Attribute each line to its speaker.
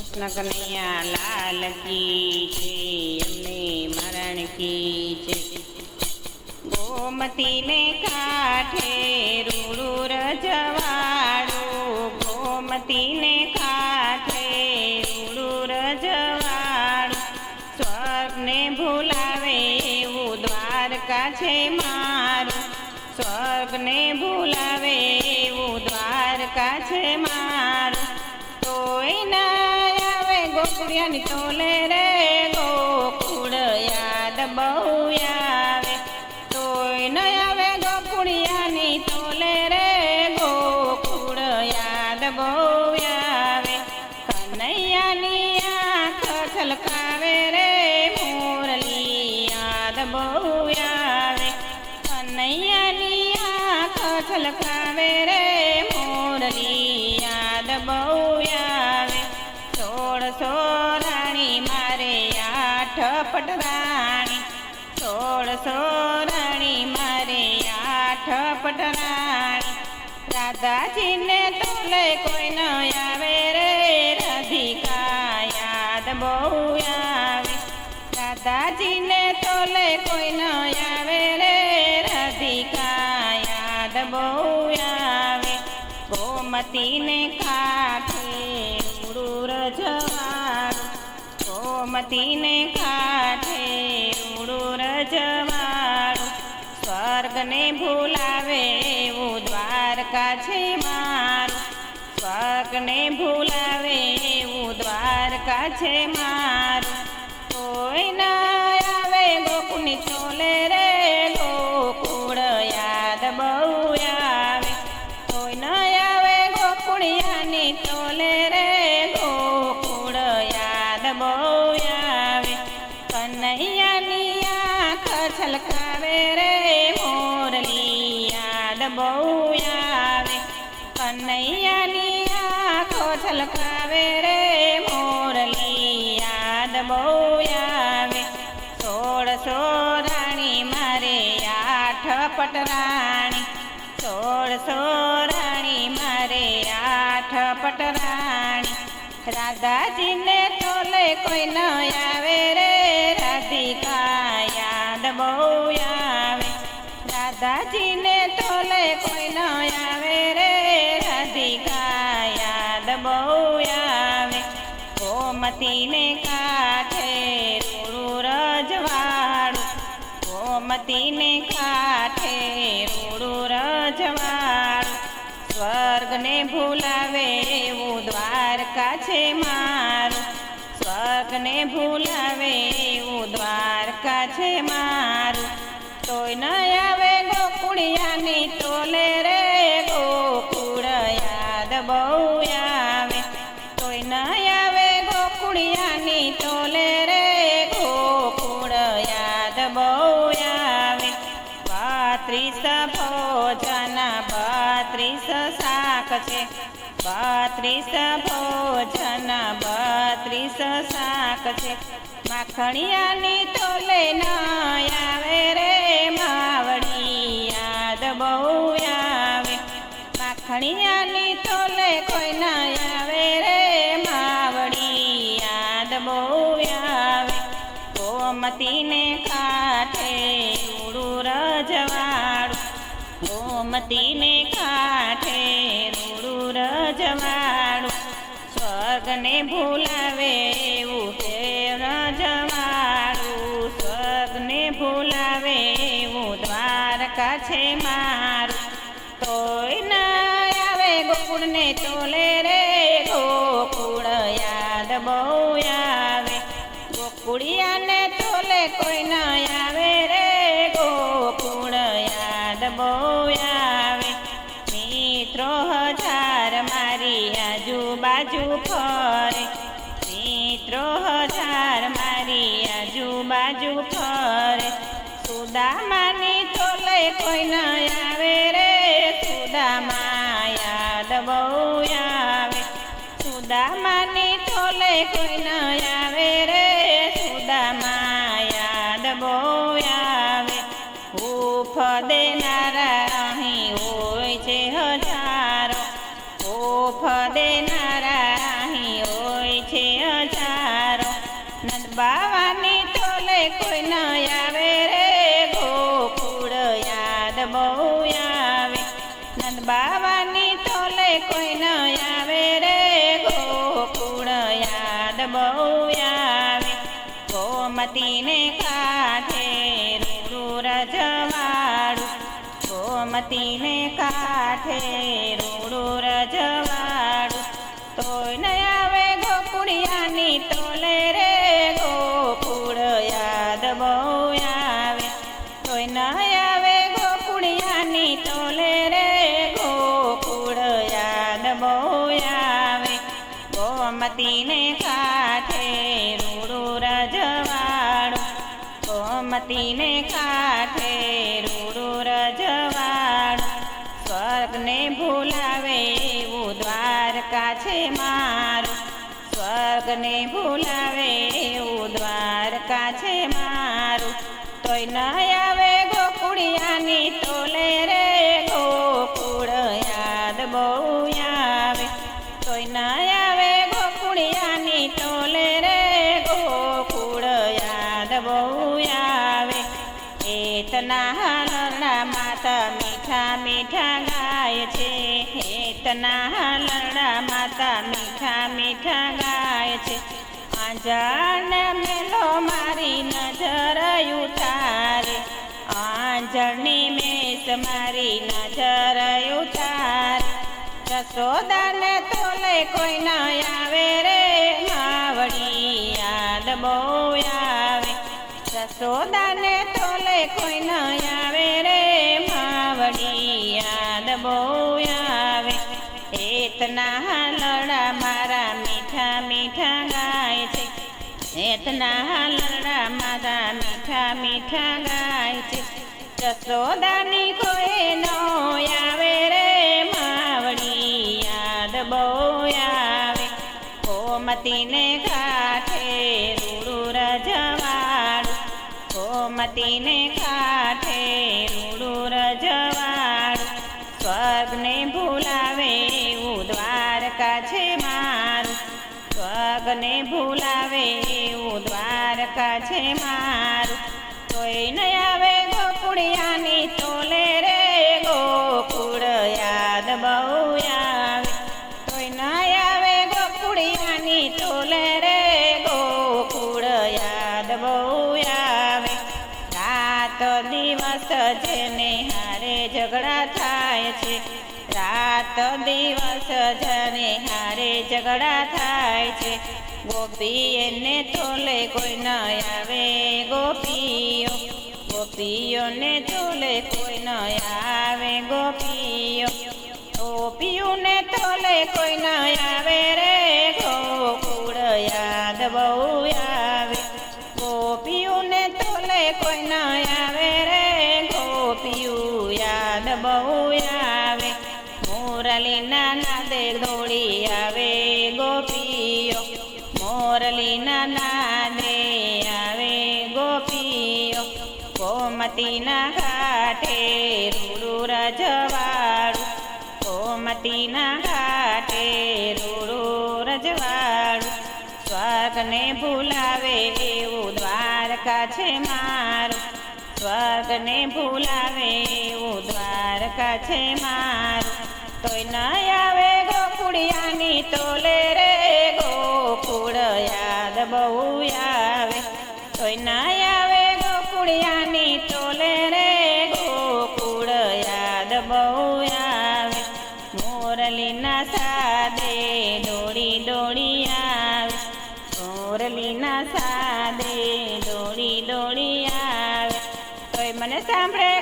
Speaker 1: કૃષ્ણ કનૈયા લાલ કી છે એમને મરણ કી છે. ગોમતીને કાંઠે રૂડું રજવાડું, ગોમતીને કાંઠે રૂડું રજવાડું. સ્વર્ગને ભૂલાવે એવું દ્વારકા છે મારું. ગોકુળિયાની તોલે રે ગોકુળ યાદ બહુ આવે તોય ન આવે ગોકુળિયાની તોલે રે ગોકુળ યાદ બહુ આવે કનૈયાની આંખ છલકાવે રે મોરલી યાદ બહુ આવે કનૈયાની આંખ છલકાવે રે સોળસો મારી આઠ પટરાણી. રાધાજીને તોલે કોઈ ન આવે રે, રાધિકા યાદ બહુ આવે. રાધાજીને તોલે કોઈ ન આવે રે, રાધિકા યાદ બહુ આવે. ગોમતીને કાઠે રૂડું રજવાડું. ગોમતીને કાંઠે સ્વર્ગને ભૂલાવે એવું દ્વારકા છે મારું. સ્વર્ગને ભૂલાવે એવું દ્વારકા છે મારું. કોઈ ના આવે ગોકુની ચોલે રે, ગોકુળ યાદ બહુ આવે. કોઈ ન આવે ગોકુળિયાની ચોલે રે, ગોકુળ યાદ બહુ આવે. કનૈયાની આંખ છલકાવે રે બહુ આવે કનૈયાની આંખો છલકાવે રે મોરલી યાદ બહુ આવે સોળસો રાણી મારે આઠ પટરાણી સોળસો રાણી મારે આઠ પટરાણી. રાધાજીને તોલે કોઈ ન આવે રે રાધાજીને કોઈ ન આવે રે રાધિકા, યાદ બહુ આવે. ગોમતીને કાઠે રૂડું રજવાડું. ગોમતીને કાઠે રૂડું રજવાડું. સ્વર્ગને ભૂલાવે એવું દ્વારકા છે મારું. સ્વર્ગને ભૂલાવે બત્રીસ ભોજન, બત્રીસ શાક છે. બત્રીસ ભોજન, બત્રીસ શાક છે. માખણિયાની તોલે ન આવે રે, માવડી યાદ બહુ આવે. માખણિયાની તોલે કોઈ ના આવે રે, માવડી યાદ બહુ આવે. ગોમતીને ગોમતીને કાંઠે રૂડું રજવાડું. સ્વર્ગને ભૂલાવે એવું છે રજવાડું. સ્વર્ગને ભૂલાવે એવું દ્વારકા છે મારું. તોય ના આવે ગોકુળને તોલે રે ગોકુળ, યાદ બહુ આવે. ગોકુળિયાને તોલે કોઈ ન મિત્રો હજાર મારી આજુબાજુ ફરે. સુદામાની તોલે કોઈ ન આવે રે. સુદામા યાદ બહુ આવે. સુદામાની તોલે કોઈ ન બાવાની ટોલે કોઈ ન આવે રે? ગોકુળ યાદ બહુ આવે. ગોમતીને કાથે રૂર જવાડું ગોમતીને કાથે રૂર જવાડું આવે ગોમતીને કાંઠે રૂડું રજવાડું. ગોમતીને કાંઠે રૂડું રજવાડું. સ્વર્ગને ભૂલાવે એવું દ્વારકા છે મારું. સ્વર્ગને ભૂલાવે એવું દ્વારકા છે મારું. તોય ન આવે ગોકુળિયાની તોલે રે બહુ આવે એતના હાલરડા માતા મીઠા મીઠા ગાય છે. એતના હાલરડા માતા મીઠા મીઠા ગાય છે. આંજણ મેલો મારી નજર ઉતારે. આંજણની મેસ મારી નજર ઉતારે. જસોદાને તોલે કોઈ ન આવે રે. માવડી યાદ બહુ આવે જસોદાને તોલે કોઈ ન આવે રે, માવડી યાદ બહુ આવે. એતના લડા મારા મીઠા મીઠા ગાય છે. એતના લડા મારા મીઠા મીઠા ગાય છે. જસોદાની કોઈ નો આવે રે, માવડી યાદ બહુ આવે. કોમતીને કાંઠે ગોમતીને કાંઠે રૂડું રજવાડ. સ્વર્ગને ભૂલાવે એવું દ્વારકા છે મારું. સ્વર્ગને ભૂલાવે એવું દ્વારકા છે મારું. કોઈ ન આવે ગોકુળિયાની તોલે રે ગોકુળ યાદ બહુ આવે. કોઈ ન આવે ગોકુળિયાની તોલે રે ગોકુળ યાદ બહુ દિવસ જને હારે ઝઘડા થાય છે. રાત દિવસ જને હારે ઝઘડા થાય છે. ગોપી એને તોલે કોઈ ન આવે ગોપીઓ. ગોપીઓને તોલે કોઈ ન આવે ગોપીઓ. ગોપીઓને તોલે કોઈ ન આવે રે યાદ મોરલી નાના દે દોડી આવે ગોપીઓ મોરલીના નાદે આવે ગોપીઓ, ગોમતીના ઘાટે રૂડું રજવાડું, ગોમતીના ઘાટે રૂડું રજવાડું. સ્વર્ગને ભૂલાવે એવું દ્વારકા છે મારું સ્વર્ગને ભૂલાવે એવું દ્વારકા છે મારું. તોય ન આવે ગોકુળિયાની તોલે રે ગોકુળ યાદ બહુ આવે. તોય ન મને સાંભળે.